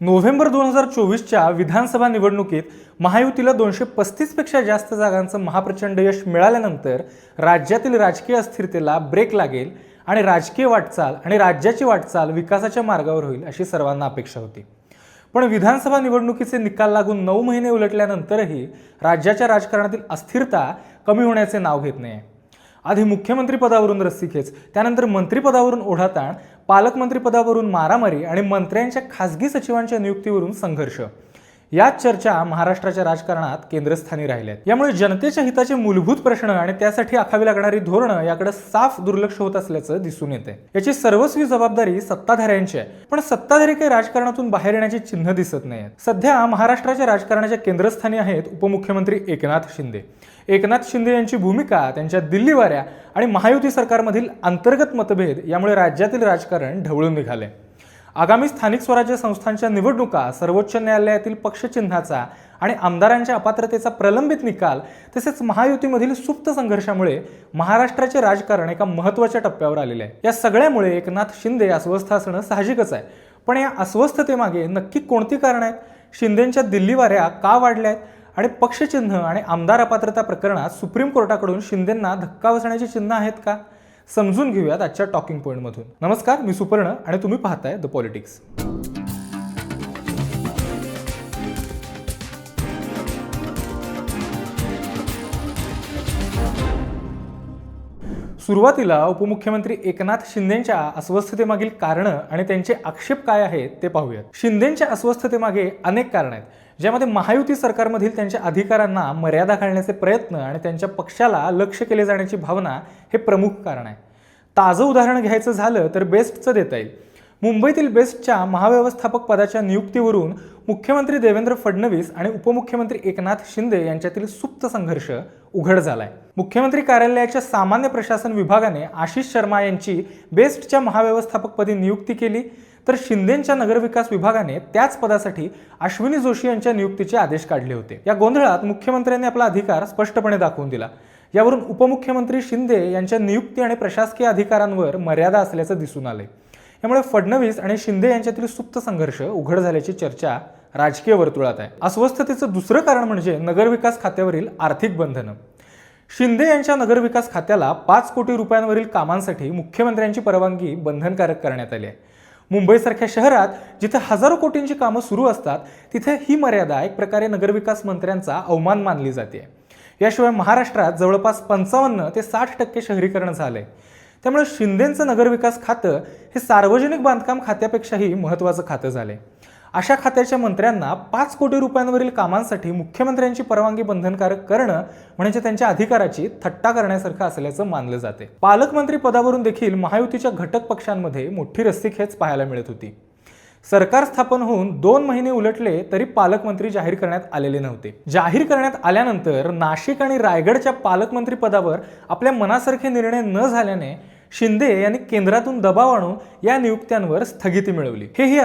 November दोन हजार चोवीसच्या विधानसभा निवडणुकीत महायुतीला दोनशे पस्तीसपेक्षा जास्त जागांचं महाप्रचंड यश मिळाल्यानंतर राज्यातील राजकीय अस्थिरतेला ब्रेक लागेल आणि राजकीय वाटचाल आणि राज्याची वाटचाल विकासाच्या मार्गावर होईल अशी सर्वांना अपेक्षा होती. पण विधानसभा निवडणुकीचे निकाल लागून नऊ महिने उलटल्यानंतरही राज्याच्या राजकारणातील अस्थिरता कमी होण्याचे नाव घेत नाही आधी मुख्यमंत्रीपदावरून रस्सीखेच त्यानंतर मंत्रिपदावरून ओढाताण पालकमंत्रीपदावरून मारामारी आणि मंत्र्यांच्या खासगी सचिवांच्या नियुक्तीवरून संघर्ष. याच चर्चा महाराष्ट्राच्या राजकारणात केंद्रस्थानी राहिल्या यामुळे जनतेच्या हिताचे मूलभूत प्रश्न आणि त्यासाठी आखावी लागणारी धोरणं याकडे साफ दुर्लक्ष होत असल्याचं दिसून येते याची सर्वस्वी जबाबदारी सत्ताधाऱ्यांची आहे. पण सत्ताधारी काही राजकारणातून बाहेर येण्याची चिन्ह दिसत नाहीत सध्या महाराष्ट्राच्या राजकारणाच्या केंद्रस्थानी आहेत उपमुख्यमंत्री एकनाथ शिंदे. एकनाथ शिंदे यांची भूमिका त्यांच्या दिल्ली वाऱ्या आणि महायुती सरकारमधील अंतर्गत मतभेद यामुळे राज्यातील राजकारण ढवळून निघाले. आगामी स्थानिक स्वराज्य संस्थांच्या निवडणुका सर्वोच्च न्यायालयातील पक्षचिन्हाचा आणि आमदारांच्या अपात्रतेचा प्रलंबित निकाल तसेच महायुतीमधील सुप्त संघर्षामुळे महाराष्ट्राचे राजकारण एका महत्त्वाच्या टप्प्यावर आलेले आहे. या सगळ्यामुळे एकनाथ शिंदे अस्वस्थ असणं साहजिकच आहे. पण या अस्वस्थतेमागे नक्की कोणती कारणं आहेत? शिंदेंच्या दिल्ली वाऱ्या का वाढल्या आहेत आणि पक्षचिन्ह आणि आमदार अपात्रता प्रकरणात सुप्रीम कोर्टाकडून शिंदेंना धक्का बसण्याची चिन्ह आहेत का? समजून घेऊयात आजच्या टॉकिंग पॉईंटमधून नमस्कार मी सुपर्ण आणि तुम्ही पाहताय द पॉलिटिक्स सुरुवातीला उपमुख्यमंत्री एकनाथ शिंदेच्या अस्वस्थतेमागील कारणं आणि त्यांचे आक्षेप काय आहेत ते पाहूयात. शिंदेच्या अस्वस्थतेमागे अनेक कारण आहेत. ज्यामध्ये महायुती सरकारमधील त्यांच्या अधिकारांना मर्यादा घालण्याचे प्रयत्न आणि त्यांच्या पक्षाला लक्ष केले जाण्याची भावना हे प्रमुख कारण आहे. ताजं उदाहरण घ्यायचं झालं तर बेस्टचं देता येईल. मुंबईतील बेस्टच्या महाव्यवस्थापक पदाच्या नियुक्तीवरून मुख्यमंत्री देवेंद्र फडणवीस आणि उपमुख्यमंत्री एकनाथ शिंदे यांच्यातील सुप्त संघर्ष उघड झालाय. मुख्यमंत्री कार्यालयाच्या सामान्य प्रशासन विभागाने आशिष शर्मा यांची बेस्टच्या महाव्यवस्थापकपदी नियुक्ती केली. तर शिंदेच्या नगरविकास विभागाने त्याच पदासाठी अश्विनी जोशी यांच्या नियुक्तीचे आदेश काढले होते. या गोंधळात मुख्यमंत्र्यांनी आपला अधिकार स्पष्टपणे दाखवून दिला. यावरून उपमुख्यमंत्री शिंदे यांच्या नियुक्ती आणि प्रशासकीय अधिकारांवर मर्यादा असल्याचं दिसून आले यामुळे फडणवीस आणि शिंदे यांच्यातील सुप्त संघर्ष उघड झाल्याची चर्चा राजकीय वर्तुळात आहे. अस्वस्थतेचं दुसरं कारण म्हणजे नगरविकास खात्यावरील आर्थिक बंधनं. शिंदे यांच्या नगरविकास खात्याला पाच कोटी रुपयांवरील कामांसाठी मुख्यमंत्र्यांची परवानगी बंधनकारक करण्यात आली आहे. मुंबईसारख्या शहरात जिथे हजारो कोटींची कामं सुरू असतात तिथे ही मर्यादा एक प्रकारे नगरविकास मंत्र्यांचा अवमान मानली जाते. याशिवाय महाराष्ट्रात जवळपास पंचावन्न ते साठ टक्के शहरीकरण झालंय. त्यामुळे शिंदेचं नगरविकास खातं हे सार्वजनिक बांधकाम खात्यापेक्षाही महत्त्वाचं खातं झालंय. अशा खात्याच्या मंत्र्यांना पाच कोटी रुपयांवरील कामांसाठी मुख्यमंत्र्यांची परवानगी बंधनकारक करणं म्हणजे त्यांच्या अधिकाराची थट्टा करण्यासारखं असल्याचं मानलं जाते. पालकमंत्री पदावरून देखील महायुतीच्या घटक पक्षांमध्ये मोठी रस्सीखेच पाहायला मिळत होती. सरकार स्थापन होऊन दोन महिने उलटले तरी पालकमंत्री जाहीर करण्यात आलेले नव्हते. जाहीर करण्यात आल्यानंतर नाशिक आणि रायगडच्या पालकमंत्री पदावर आपल्या मनासारखे निर्णय न झाल्याने शिंदे यांनी केंद्रातून दबाव आणून या नियुक्त्यांवर स्थगिती मिळवली. हे ही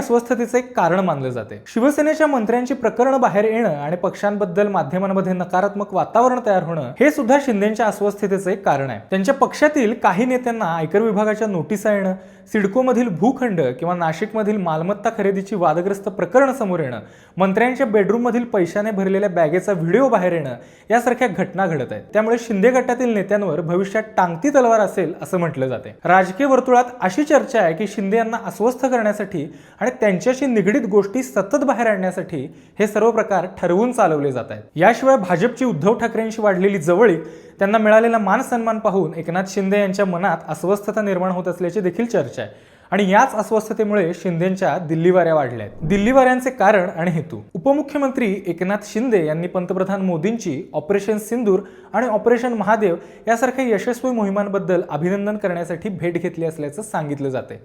एक कारण मानलं जाते. शिवसेनेच्या मंत्र्यांची प्रकरणं बाहेर येणं आणि पक्षांबद्दल माध्यमांमध्ये नकारात्मक वातावरण तयार होणं हे सुद्धा शिंदेच्या अस्वस्थतेचं एक कारण आहे. त्यांच्या पक्षातील काही नेत्यांना आयकर विभागाच्या नोटिसा येणं सिडकोमधील भूखंड किंवा नाशिकमधील मालमत्ता खरेदीची वादग्रस्त प्रकरण समोर येणं मंत्र्यांच्या बेडरूममधील पैशाने भरलेल्या बॅगेचा व्हिडिओ बाहेर येणं यासारख्या घटना घडत आहेत. त्यामुळे शिंदे गटातील नेत्यांवर भविष्यात टांगती तलवार असेल असं म्हटलं जातं. राजकीय वर्तुळात अशी चर्चा आहे की शिंदे यांना अस्वस्थ करण्यासाठी आणि त्यांच्याशी निगडीत गोष्टी सतत बाहेर आणण्यासाठी हे सर्व प्रकार ठरवून चालवले जात आहेत. याशिवाय भाजपची उद्धव ठाकरेंशी वाढलेली जवळीक त्यांना मिळालेला मान सन्मान पाहून एकनाथ शिंदे यांच्या मनात अस्वस्थता निर्माण होत असल्याची देखील चर्चा आहे. आणि याच अस्वस्थतेमुळे शिंदेच्या दिल्ली वाऱ्या वाढल्या आहेत दिल्ली वाऱ्यांचे कारण आणि हेतू. उपमुख्यमंत्री एकनाथ शिंदे यांनी पंतप्रधान मोदींची ऑपरेशन सिंदूर आणि ऑपरेशन महादेव यासारख्या यशस्वी मोहिमांबद्दल अभिनंदन करण्यासाठी भेट घेतली असल्याचं सांगितलं जाते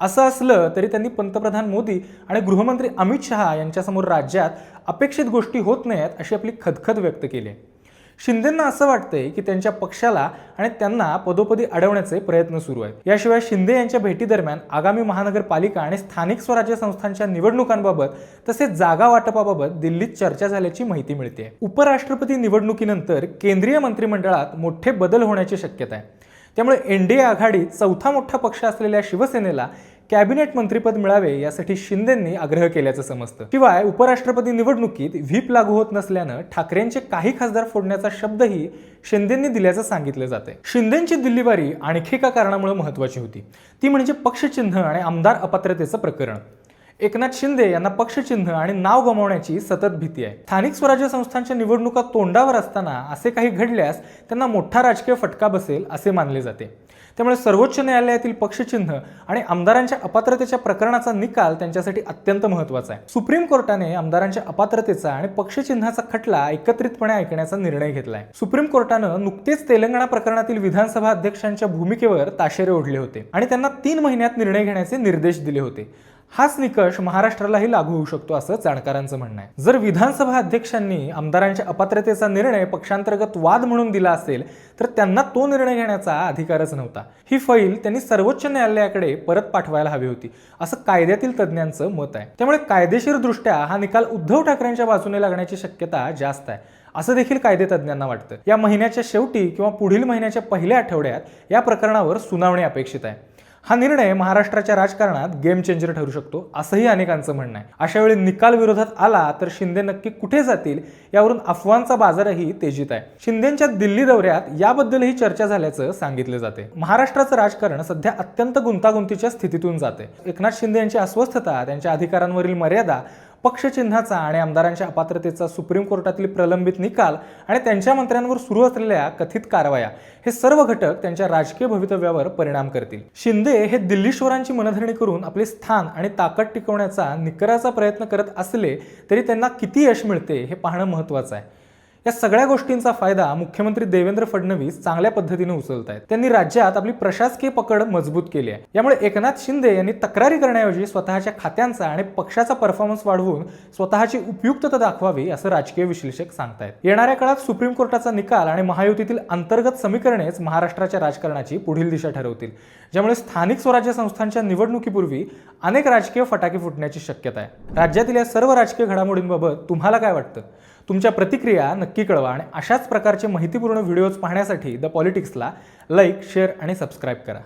असं असलं तरी त्यांनी पंतप्रधान मोदी आणि गृहमंत्री अमित शहा यांच्यासमोर राज्यात अपेक्षित गोष्टी होत नाहीत अशी आपली खदखद व्यक्त केली आहे. शिंदेंना असं वाटतंय की त्यांच्या पक्षाला आणि त्यांना पदोपदी अडवण्याचे प्रयत्न सुरू आहेत. याशिवाय शिंदे यांच्या भेटीदरम्यान आगामी महानगरपालिका आणि स्थानिक स्वराज्य संस्थांच्या निवडणुकांबाबत तसेच जागा वाटपाबाबत दिल्लीत चर्चा झाल्याची माहिती मिळते उपराष्ट्रपती निवडणुकीनंतर केंद्रीय मंत्रिमंडळात मोठे बदल होण्याची शक्यता आहे. त्यामुळे एनडीए आघाडीत चौथा मोठा पक्ष असलेल्या शिवसेनेला कॅबिनेट मंत्रीपद मिळावे यासाठी शिंदेंनी आग्रह केल्याचं समजतं. शिवाय उपराष्ट्रपती निवडणुकीत व्हीप लागू होत नसल्यानं ठाकरेंचे काही खासदार फोडण्याचा शब्दही शिंदेंनी दिल्याचं सांगितलं जाते शिंदेची दिल्लीवारी आणखी एका कारणामुळे महत्वाची होती. ती म्हणजे पक्षचिन्ह आणि आमदार अपात्रतेचं प्रकरण. एकनाथ शिंदे यांना पक्षचिन्ह आणि नाव गमावण्याची सतत भीती आहे. स्थानिक स्वराज्य संस्थांच्या निवडणुका तोंडावर असताना असे काही घडल्यास त्यांना मोठा राजकीय फटका बसेल असे मानले जाते. त्यामुळे सर्वोच्च न्यायालयातील पक्षचिन्ह आणि आमदारांच्या अपात्रतेच्या प्रकरणाचा निकाल त्यांच्यासाठी अत्यंत महत्त्वाचा आहे. सुप्रीम कोर्टाने आमदारांच्या अपात्रतेचा आणि पक्षचिन्हाचा खटला एकत्रितपणे ऐकण्याचा निर्णय घेतलाय. सुप्रीम कोर्टानं नुकतेच तेलंगणा प्रकरणातील विधानसभा अध्यक्षांच्या भूमिकेवर ताशेरे ओढले होते आणि त्यांना तीन महिन्यात निर्णय घेण्याचे निर्देश दिले होते. हाच निकष महाराष्ट्रालाही लागू होऊ शकतो असं जाणकारांचं म्हणणं आहे. जर विधानसभा अध्यक्षांनी आमदारांच्या अपात्रतेचा निर्णय पक्षांतर्गत वाद म्हणून दिला असेल तर त्यांना तो निर्णय घेण्याचा अधिकारच नव्हता. ही फाईल त्यांनी सर्वोच्च न्यायालयाकडे परत पाठवायला हवी होती असं कायद्यातील तज्ज्ञांचं मत आहे. त्यामुळे कायदेशीर दृष्ट्या हा निकाल उद्धव ठाकरेंच्या बाजूने लागण्याची शक्यता जास्त आहे असं देखील कायदे तज्ज्ञांना वाटतं. या महिन्याच्या शेवटी किंवा पुढील महिन्याच्या पहिल्या आठवड्यात या प्रकरणावर सुनावणी अपेक्षित आहे. हा निर्णय महाराष्ट्राच्या राजकारणात गेम चेंजर ठरू शकतो असंही अनेकांचं म्हणणं आहे. अशा वेळी निकाल विरोधात आला तर शिंदे नक्की कुठे जातील यावरून अफवांचा बाजारही तेजीत आहे. शिंदेच्या दिल्ली दौऱ्यात याबद्दलही चर्चा झाल्याचं सांगितलं जाते. महाराष्ट्राचं राजकारण सध्या अत्यंत गुंतागुंतीच्या स्थितीतून जाते. एकनाथ शिंदे यांची अस्वस्थता त्यांच्या अधिकारांवरील मर्यादा पक्षचिन्हाचा आणि आमदारांच्या अपात्रतेचा सुप्रीम कोर्टातील प्रलंबित निकाल आणि त्यांच्या मंत्र्यांवर सुरू असलेल्या कथित कारवाया हे सर्व घटक त्यांच्या राजकीय भवितव्यावर परिणाम करतील. शिंदे हे दिल्लीश्वरांची मनधरणी करून आपले स्थान आणि ताकद टिकवण्याचा निकराचा प्रयत्न करत असले तरी त्यांना किती यश मिळते हे पाहणं महत्त्वाचं आहे. या सगळ्या गोष्टींचा फायदा मुख्यमंत्री देवेंद्र फडणवीस चांगल्या पद्धतीने उचलत आहेत त्यांनी राज्यात आपली प्रशासकीय पकड मजबूत केली आहे. यामुळे एकनाथ शिंदे यांनी तक्रारी करण्याऐवजी स्वतःच्या खात्यांचा आणि पक्षाचा परफॉर्मन्स वाढवून स्वतःची उपयुक्तता दाखवावी असं राजकीय विश्लेषक सांगतायत. येणाऱ्या काळात सुप्रीम कोर्टाचा निकाल आणि महायुतीतील अंतर्गत समीकरणेच महाराष्ट्राच्या राजकारणाची पुढील दिशा ठरवतील. ज्यामुळे स्थानिक स्वराज्य संस्थांच्या निवडणुकीपूर्वी अनेक राजकीय फटाके फुटण्याची शक्यता आहे. राज्यातील या सर्व राजकीय घडामोडींबाबत तुम्हाला काय वाटतं? तुमच्या प्रतिक्रिया नक्की कळवा आणि अशाच प्रकारचे माहितीपूर्ण व्हिडिओज पाहण्यासाठी द पॉलिटिक्सला लाईक शेअर आणि सबस्क्राईब करा.